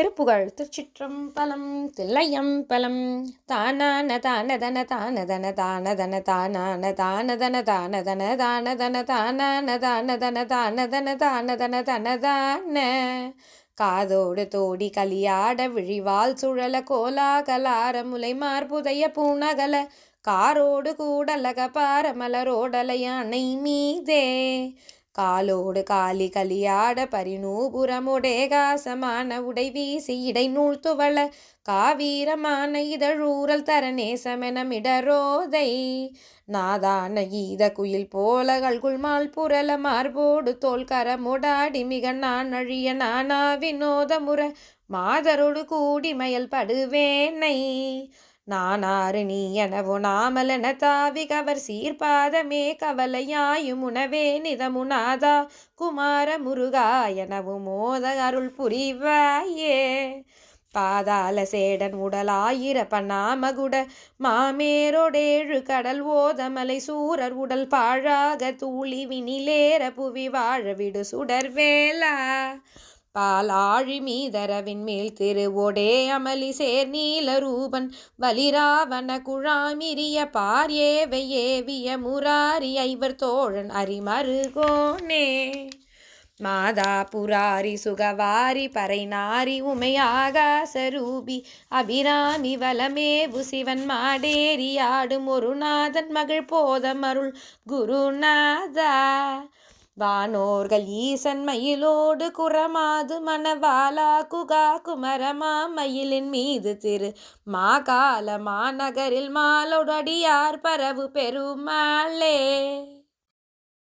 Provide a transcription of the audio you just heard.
திருப்புகழ் திருச்சிற்றம்பலம் தில்லையம்பலம். தானான தானதன தானதன தானதன தானான தானதன தானதன தானதன தானான தானதன தானதன தானதன தனதான. காதோடு தோடி கலியாட விழிவால் சுழல கோலாகலார முலை மார்புதைய பூணகல. காரோடு கூடலக பாரமலரோடலையானை மீதே காலோடு காலி கலியாட பரிநூபுரமுடே காசமான உடை வீசி இடை நூல் துவள காவீரமான இதழூரல் தரணேசமெனமிடரோதை நாதான ஈத குயில் போலகள் குள்மால் புரல மார்போடு தோல் கரமுடாடி மிக நான் அழிய நானா வினோதமுற மாதரோடு கூடி மயல் படுவேனை. நானாறு நீ எனவோ நாமலன தாவி கவர் சீர்பாதமே கவலையாயும் உணவே நிதமுனாதா குமார முருகா எனவும் மோத அருள் புரிவாயே. பாதாள சேடன் ஆயிரப்ப நாமகுட மாமேரோடேழு கடல் ஓதமலை சூரர் உடல் பாழாக தூளி வினிலேற புவி வாழ விடு சுடர் பாலாழி மீதரவின் மேல் திருவோடே அமளி சேர் நீலரூபன். வலிராவன குழாமிரிய பார் ஏவை ஏவிய முராரி ஐவர் தோழன் அரிமருகோனே மாதா புராரி சுகவாரி பறை நாரி உமையாகாசரூபி அபிராமி வலமேவு சிவன் மாடேரியாடும் ஒரு நாதன் மகள் போதம் குருநாதா. வானோர்கள் ஈசன்மயிலோடு குரமாது மணவாலா குகா குமரமா மயிலின் மீது திரு மாகால மாநகரில் மாலோடடியார் பரவு பெருமாளே.